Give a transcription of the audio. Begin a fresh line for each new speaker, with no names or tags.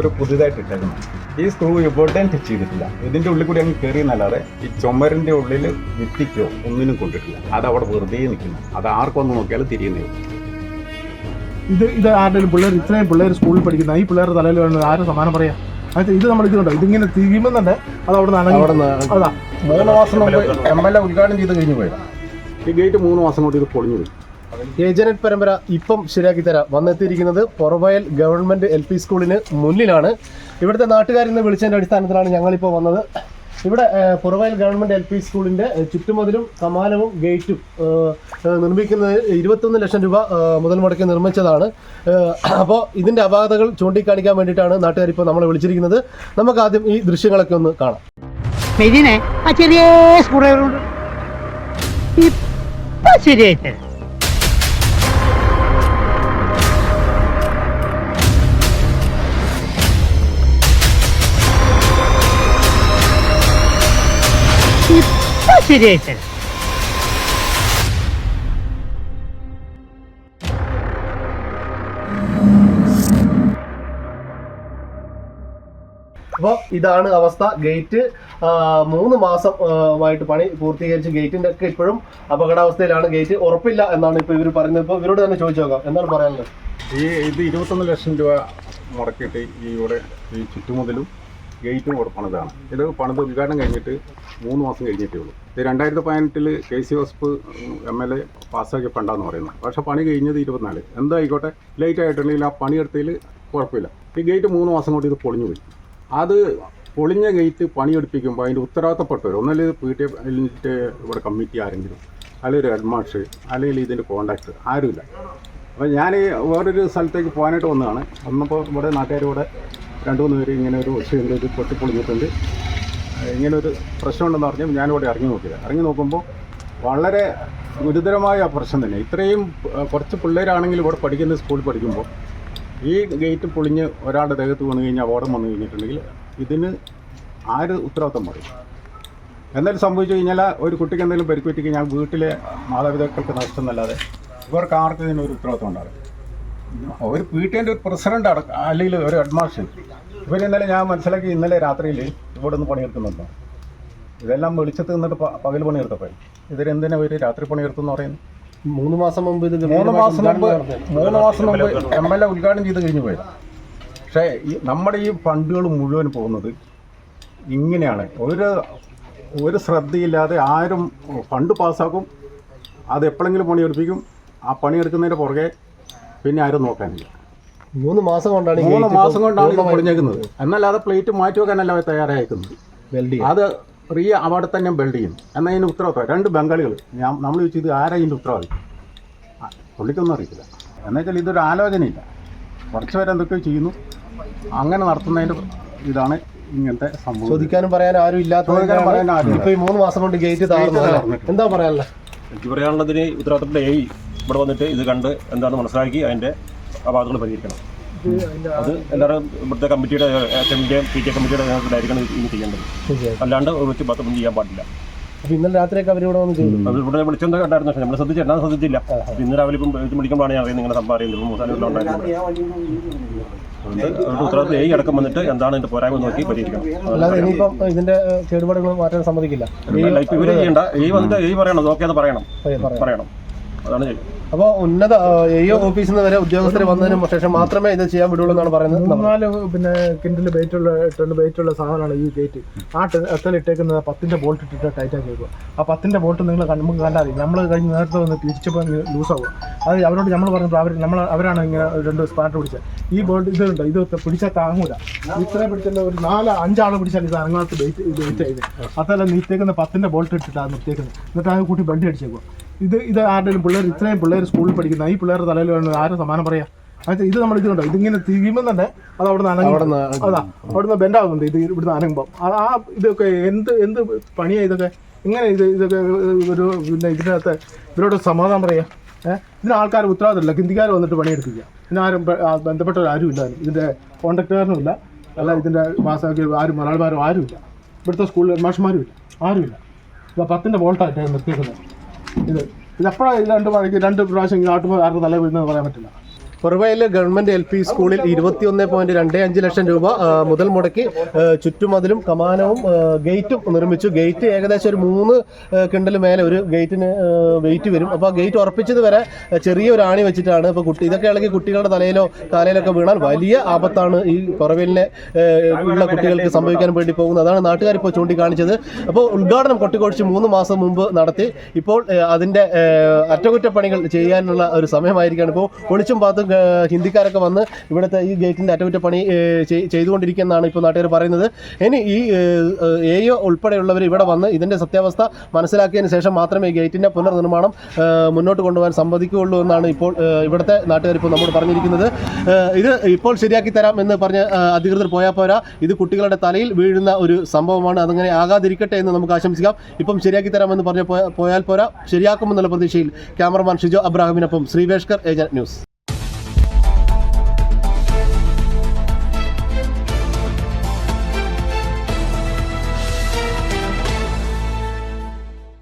ഒരു പുതിയതായിട്ട് ഇട്ടേക്കണം ഈ സ്ക്രൂ ടച്ച് ചെയ്തിട്ടില്ല. ഇതിന്റെ ഉള്ളിൽ കൂടി അങ്ങ് കയറി എന്നല്ലാതെ ഈ ചുമരിന്റെ ഉള്ളിൽ വിത്തിക്കോ ഒന്നിനും കൊണ്ടിട്ടില്ല. അത് അവിടെ വെറുതെ നിൽക്കുന്നു. അത് ആർക്കൊന്ന് നോക്കിയാലും തിരിയുന്നേ.
ഇത് ഇത് ആരുടെയും പിള്ളേർ ഇത്രയും പിള്ളേർ സ്കൂളിൽ പഠിക്കുന്ന ഈ പിള്ളേരുടെ തലയിൽ വേണ്ട ആരും സമാനം പറയാം? അത് ഇത് നമ്മൾ ഇതിലുണ്ട് ഇതിങ്ങനെ തിരിയുമ്പോൾ തന്നെ അത് അവിടെ നിന്ന് അതാ.
മൂന്ന് മാസം മുമ്പ് എം എൽ എ ഉദ്ഘാടനം ചെയ്ത് കഴിഞ്ഞു പോയത് ഈ ഗേറ്റ് മൂന്ന് മാസം കൊണ്ട് ഇത് പൊളിഞ്ഞു പോയി.
ഏജനറ്റ് പരമ്പര ഇപ്പം ശരിയാക്കി തരാം. വന്നെത്തിയിരിക്കുന്നത് പൊറവയൽ ഗവൺമെന്റ് എൽ പി സ്കൂളിന് മുന്നിലാണ്. ഇവിടുത്തെ നാട്ടുകാരിൽ നിന്ന് വിളിച്ചതിന്റെ അടിസ്ഥാനത്തിലാണ് ഞങ്ങളിപ്പോൾ വന്നത്. ഇവിടെ പുറവയൽ ഗവൺമെന്റ് എൽ പി സ്കൂളിന്റെ ചുറ്റുമതിലും കമാനവും ഗേറ്റും നിർമ്മിക്കുന്നത് ഇരുപത്തൊന്ന് ലക്ഷം രൂപ മുതൽ മുടക്കി നിർമ്മിച്ചതാണ്. അപ്പോൾ ഇതിന്റെ അപാകതകൾ ചൂണ്ടിക്കാണിക്കാൻ വേണ്ടിയിട്ടാണ് നാട്ടുകാർ ഇപ്പോൾ നമ്മളെ വിളിച്ചിരിക്കുന്നത്. നമുക്ക് ആദ്യം ഈ ദൃശ്യങ്ങളൊക്കെ ഒന്ന് കാണാം.
ചെറിയ ശരിയായിട്ട് ശരിയായിട്ട്
അപ്പോൾ ഇതാണ് അവസ്ഥ. ഗേറ്റ് മൂന്ന് മാസം ആയിട്ട് പണി പൂർത്തീകരിച്ച് ഗേറ്റിന്റെ ഒക്കെ ഇപ്പോഴും അപകടാവസ്ഥയിലാണ്. ഗേറ്റ് ഉറപ്പില്ല എന്നാണ് ഇപ്പോൾ ഇവർ പറയുന്നത്. ഇപ്പോൾ ഇവരോട് തന്നെ ചോദിച്ചു നോക്കാം. എന്താണ് പറയാനുള്ളത്?
ഈ ഇത് ഇരുപത്തൊന്ന് ലക്ഷം രൂപ മുടക്കിയിട്ട് ഈ ഇവിടെ ഈ ചുറ്റുമുതലും ഗേറ്റും പണിതാണ്. ഇത് പണിത് ഉദ്ഘാടനം കഴിഞ്ഞിട്ട് മൂന്ന് മാസം കഴിഞ്ഞിട്ടേ ഉള്ളൂ. ഇത് രണ്ടായിരത്തി പതിനെട്ടിൽ കെ സി ഹോസ്പ് എം എൽ എ പാസ്സാക്കിയ ഫണ്ടാന്ന് പറയുന്നത്. പക്ഷേ പണി കഴിഞ്ഞത് ഇരുപത്തിനാല്. എന്തായിക്കോട്ടെ ലേറ്റ് ആയിട്ടുണ്ടെങ്കിൽ ആ പണിയെടുത്തതിൽ കുഴപ്പമില്ല. ഈ ഗേറ്റ് മൂന്ന് മാസം കൊണ്ട് ഇത് പൊളിഞ്ഞു പോയി. അത് പൊളിഞ്ഞ ഗേറ്റ് പണിയെടുപ്പിക്കുമ്പോൾ അതിന്റെ ഉത്തരവാദിത്തപ്പെട്ടവർ ഒന്നല്ലെങ്കിൽ പി ടി എല്ലിന്റെ ഇവിടെ കമ്മിറ്റി ആരെങ്കിലും അല്ലെങ്കിൽ ഒരു ഹെഡ് മാസ്റ്റർ അല്ലെങ്കിൽ ഇതിന്റെ കോണ്ടാക്ട് ആരുമില്ല. അപ്പോൾ ഞാൻ വേറൊരു സ്ഥലത്തേക്ക് പോകാനായിട്ട് വന്നതാണ്. വന്നപ്പോൾ ഇവിടെ നാട്ടുകാർ ഇവിടെ രണ്ട് മൂന്ന് പേര് ഇങ്ങനെ ഒരു ഒച്ചയുണ്ട് ഒരു പൊട്ടിപ്പൊളിഞ്ഞിട്ടുണ്ട് ഇങ്ങനെ ഒരു പ്രശ്നമുണ്ടെന്ന് പറഞ്ഞു ഞാനിവിടെ ഇറങ്ങി നോക്കിയത്. ഇറങ്ങി നോക്കുമ്പോൾ വളരെ ഗുരുതരമായ പ്രശ്നം തന്നെ. ഇത്രയും കുറച്ച് പിള്ളേരാണെങ്കിൽ ഇവിടെ പഠിക്കുന്ന സ്കൂളിൽ പഠിക്കുമ്പോൾ ഈ ഗേറ്റ് പൊളിഞ്ഞ് ഒരാളുടെ ദേഹത്ത് വീണ് കഴിഞ്ഞാൽ അപകടം വന്നു കഴിഞ്ഞിട്ടുണ്ടെങ്കിൽ ഇതിന് ആര് ഉത്തരവാദിത്തം പറയും? എന്തായാലും സംഭവിച്ചു കഴിഞ്ഞാൽ ഒരു കുട്ടിക്ക് എന്തെങ്കിലും പരിക്ക് പറ്റി കഴിഞ്ഞാൽ വീട്ടിലെ മാതാപിതാക്കൾക്ക് നഷ്ടം എന്നല്ലാതെ ഇവർക്ക് ആർക്കും ഇതിനൊരു ഒരു ഉത്തരവാദിത്തം ഉണ്ടാകും ഒരു പി ടി ഒരു പ്രസിഡന്റ് അടക്കം അല്ലെങ്കിൽ ഒരു ഹെഡ് ഇവർ ഇന്നലെ ഞാൻ മനസ്സിലാക്കി ഇന്നലെ രാത്രിയിൽ ഇവിടെ നിന്ന് പണിയെടുക്കുന്നുണ്ടോ. ഇതെല്ലാം വെളിച്ചത്ത് നിന്നിട്ട് പകൽ പണിയെടുത്തപ്പോൾ ഇവരെന്തിനാ ഒരു രാത്രി പണിയെടുത്തെന്ന് പറയുന്നത്
മൂന്ന് മാസം മുമ്പ് ഇത്
മൂന്ന് മാസം മുമ്പ് മൂന്ന് മാസം മുമ്പ് എം എൽ എ ഉദ്ഘാടനം ചെയ്ത് കഴിഞ്ഞു പോയത്. പക്ഷേ ഈ നമ്മുടെ ഈ ഫണ്ടുകൾ മുഴുവൻ പോകുന്നത് ഇങ്ങനെയാണ്. ഒരു ഒരു ശ്രദ്ധയില്ലാതെ ആരും ഫണ്ട് പാസ്സാക്കും അത് എപ്പോഴെങ്കിലും പണിയെടുപ്പിക്കും ആ പണിയെടുക്കുന്നതിന്റെ പുറകെ പിന്നെ ആരും നോക്കാനില്ല.
മൂന്ന് മാസം കൊണ്ടാണ്
മൂന്ന് മാസം കൊണ്ടാണ് ഇത് പൊളിഞ്ഞേക്കുന്നത്. എന്നല്ലാതെ പ്ലേറ്റ് മാറ്റി വെക്കാനല്ല അവർ തയ്യാറായേക്കുന്നത്.
വെൽഡ് ചെയ്യാൻ.
അത് റിയ അവിടെ തന്നെ ബിൽഡ് ചെയ്യും. എന്നാൽ ഇതിന് ഉത്തരവാദിത്വം രണ്ട് ബംഗാളികൾ. ഞാൻ നമ്മൾ ചോദിച്ചു ഇത് ആരാ ഇതിന്റെ ഉത്തരവാദിത്വം ആ, പുള്ളിക്കൊന്നും അറിയില്ല എന്നുവെച്ചാൽ ഇതൊരു ആലോചനയില്ല. കുറച്ച് പേര് എന്തൊക്കെയോ ചെയ്യുന്നു. അങ്ങനെ നടത്തുന്നതിന്റെ ഇതാണ് ഇങ്ങനത്തെ സംഭവം.
ചോദിക്കാനും പറയാനും ആരും ഇല്ലാത്ത ഇപ്പൊ ഈ മൂന്ന് മാസം കൊണ്ട് ഗേറ്റ് താഴ്ന്നു? എന്താ പറയാനുള്ളത്?
എനിക്ക് പറയാനുള്ളതിന് ഉത്തരവാദിത്തപ്പെട്ട ഏ ഇവിടെ വന്നിട്ട് ഇത് കണ്ട് എന്താണെന്ന് മനസ്സിലാക്കി അതിന്റെ അപാകതകൾ പരിഹരിക്കണം. അത് എല്ലാവരും ഇവിടുത്തെ കമ്മിറ്റിയുടെ എച്ച് എമ്മിന്റെയും പി ടി എ കമ്മിറ്റിയുടെ നേതൃത്വത്തിലായിരിക്കണം ഇനി ചെയ്യേണ്ടത്. അല്ലാണ്ട് ഒരു വെച്ച് പത്തൊന്നും ചെയ്യാൻ പാടില്ല.
അപ്പൊ ഇന്നലെ രാത്രിയൊക്കെ അവരിവിടെ വന്ന് ചെയ്തു.
അത് ഇവിടെ വിളിച്ചെന്ന് കണ്ടായിരുന്നു പക്ഷേ നമ്മൾ ശ്രദ്ധിച്ചു എന്നാ ശ്രദ്ധിച്ചില്ല. ഇന്ന് രാവിലെ ഇപ്പം വിളിക്കുമ്പോഴാണ് ഞാൻ അറിയുന്നത് നിങ്ങളുടെ സംഭവം അറിയുന്നത്. അവരുടെ ഉത്തരവാദിത്തം ഏ അടക്കം വന്നിട്ട് എന്താണ് ഇതിന്റെ പോരായ്മ നോക്കി പരിഹരിക്കണം.
അല്ലാതെ ഇനിയിപ്പം ഇതിന്റെ കേടുപാടുകൾ മാറ്റാൻ സമ്മതിക്കില്ല.
ഇവർ ചെയ്യണ്ട. ഈ വന്നിട്ട് ഈ പറയണം. നോക്കിയാന്ന് പറയണം.
പറയാം, പറയാം.
പറയണം. അതാണ് ചെയ്യുന്നത്
അപ്പോൾ ഉന്നത എ ഓഫീസിൽ നിന്ന് വരെ ഉദ്യോഗസ്ഥർ വന്നതിന് ശേഷം മാത്രമേ ഇത് ചെയ്യാൻ വിടുള്ളൂ എന്നാണ് പറയുന്നത്? നാല്
മൂന്നാൽ പിന്നെ കിൻഡിൽ വെയിറ്റുള്ള ടൺ ഉള്ള സാധനമാണ് ഈ ഗേറ്റ്. ആ എത്തൽ ഇട്ടേക്കുന്നത് പത്തിന്റെ ബോൾട്ട് ഇട്ടിട്ട് ടൈറ്റാക്കി വെക്കുക. ആ പത്തിന്റെ ബോൾട്ട് നിങ്ങൾ നമുക്ക് കണ്ടാൽ മതി. നമ്മൾ കഴിഞ്ഞ് നേരത്തെ വന്ന് തിരിച്ചപ്പോൾ ലൂസ് ആവുക. അത് അവരോട് നമ്മൾ പറഞ്ഞപ്പോൾ അവർ നമ്മൾ അവരാണ് ഇങ്ങനെ രണ്ട് സ്പാനർ പിടിച്ചത് ഈ ബോൾട്ട് ഇതുണ്ട് ഇത് പിടിച്ചാൽ താങ്ങൂല. ഇത്ര പിടിച്ചാൽ ഒരു നാല് അഞ്ചാൾ പിടിച്ചാൽ ഇത് അങ്ങനത്തെ ബൈറ്റ് ഇത് ആയിരുന്നു അതല്ല നീത്തേക്കുന്ന പത്തിന്റെ ബോൾട്ട് ഇട്ടിട്ടാണ് നിർത്തിയേക്കുന്നത്. എന്നിട്ട് അത് കൂട്ടി ബണ്ടി അടിച്ചേക്കുക. ഇത് ഇത് ആരുടെയും പിള്ളേർ ഇത്രയും പിള്ളേർ സ്കൂളിൽ പഠിക്കുന്ന ഈ പിള്ളേരുടെ തലയിൽ വേണ്ട ആരും സമാനം പറയാ? ഇത് നമ്മൾ ഇത് കണ്ടോ ഇതിങ്ങനെ തിരിയുമ്പോൾ തന്നെ അത് അവിടെ നിന്ന്
അവിടുന്ന്
അതാ അവിടുന്ന് ബെൻഡാകുന്നുണ്ട് ഇത് ഇവിടുന്ന് അനങ്ങുമ്പോൾ ആ ആ ഇതൊക്കെ എന്ത് എന്ത് പണിയാ ഇതൊക്കെ? ഇങ്ങനെ ഇത് ഇതൊക്കെ ഒരു പിന്നെ ഇതിനകത്ത് ഇവരോട് സമാധാനം പറയാ? ഏഹ് ഇതിന് ആൾക്കാർ ഉത്തരവാദിത്തമില്ല. ഹിന്ദിക്കാർ വന്നിട്ട് പണിയെടുക്കില്ല. ഇതിനാരും ബ- ആ ആരും ഇല്ല. ഇതിന്റെ കോൺട്രാക്ടറിനും ഇല്ല. അല്ല ഇതിന്റെ മാസാക്കി ആരും മലയാളിമാരും ആരും ഇല്ല. ഇവിടുത്തെ സ്കൂളിൽ മാഷന്മാരും ഇല്ല. ആരുമില്ല ഇപ്പം പത്തിന്റെ വോൾട്ടായിട്ട് നിർത്തിയേക്കുന്നത്. ഇത്. ഇതെപ്പോഴാണ് ഇത് രണ്ട് മഴയ്ക്ക് രണ്ട് പ്രാവശ്യം ഇങ്ങനെ ആട്ടുമ്പോൾ ആരുടെ തല വീഴുന്നത് പറയാൻ പറ്റില്ല.
പുറവയിലെ ഗവൺമെന്റ് എൽ പി സ്കൂളിൽ ഇരുപത്തിയൊന്ന് പോയിന്റ് രണ്ട് അഞ്ച് ലക്ഷം രൂപ മുതൽ മുടക്കി ചുറ്റുമതിലും കമാനവും ഗേറ്റും നിർമ്മിച്ചു. ഗേറ്റ് ഏകദേശം ഒരു മൂന്ന് കിണ്ടൽ മേലെ ഒരു ഗേറ്റിന് വെയിറ്റ് വരും. അപ്പോൾ ഗേറ്റ് ഉറപ്പിച്ചത് വരെ ചെറിയ ഒരു ആണി വെച്ചിട്ടാണ് ഇപ്പോൾ കുട്ടി ഇതൊക്കെ ഇളകി കുട്ടികളുടെ തലയിലോ കാലയിലൊക്കെ വീണാൽ വലിയ ആപത്താണ് ഈ പുറവേലിനെ ഉള്ള കുട്ടികൾക്ക് സംഭവിക്കാൻ വേണ്ടി പോകുന്നത്. അതാണ് നാട്ടുകാർ ഇപ്പോൾ ചൂണ്ടിക്കാണിച്ചത്. അപ്പോൾ ഉദ്ഘാടനം കൊട്ടിക്കൊഴിച്ച് മൂന്ന് മാസം മുമ്പ് നടത്തി. ഇപ്പോൾ അതിന്റെ അറ്റകുറ്റപ്പണികൾ ചെയ്യാനുള്ള ഒരു സമയമായിരിക്കാണ് ഇപ്പോൾ ഒളിച്ചും പാത്തും ഹിന്ദിക്കാരൊക്കെ വന്ന് ഇവിടുത്തെ ഈ ഗേറ്റിന്റെ അറ്റകുറ്റപ്പണി ചെയ്തുകൊണ്ടിരിക്കുന്നതാണ് ഇപ്പോൾ നാട്ടുകാർ പറയുന്നത്. ഇനി ഈ എ എയോ ഉൾപ്പെടെയുള്ളവർ ഇവിടെ വന്ന് ഇതിന്റെ സത്യാവസ്ഥ മനസ്സിലാക്കിയതിന് ശേഷം മാത്രമേ ഗേറ്റിന്റെ പുനർനിർമ്മാണം മുന്നോട്ട് കൊണ്ടുപോകാൻ സമ്മതിക്കുകയുള്ളൂ എന്നാണ് ഇപ്പോൾ ഇവിടുത്തെ നാട്ടുകാർ ഇപ്പോൾ നമ്മോട് പറഞ്ഞിരിക്കുന്നത്. ഇത് ഇപ്പോൾ ശരിയാക്കി തരാം എന്ന് പറഞ്ഞ് അധികൃതർ പോയാൽ പോരാ. ഇത് കുട്ടികളുടെ തലയിൽ വീഴുന്ന ഒരു സംഭവമാണ്. അതങ്ങനെ ആകാതിരിക്കട്ടെ എന്ന് നമുക്ക് ആശംസിക്കാം. ഇപ്പം ശരിയാക്കി തരാമെന്ന് പറഞ്ഞ് പോയ- പോയാൽ പോരാ. ശരിയാക്കുമെന്നുള്ള പ്രതീക്ഷയിൽ ക്യാമറമാൻ ഷിജോ അബ്രാഹിമിനൊപ്പം ശ്രീവേഷ്കർ ഏജന്റ് ന്യൂസ്.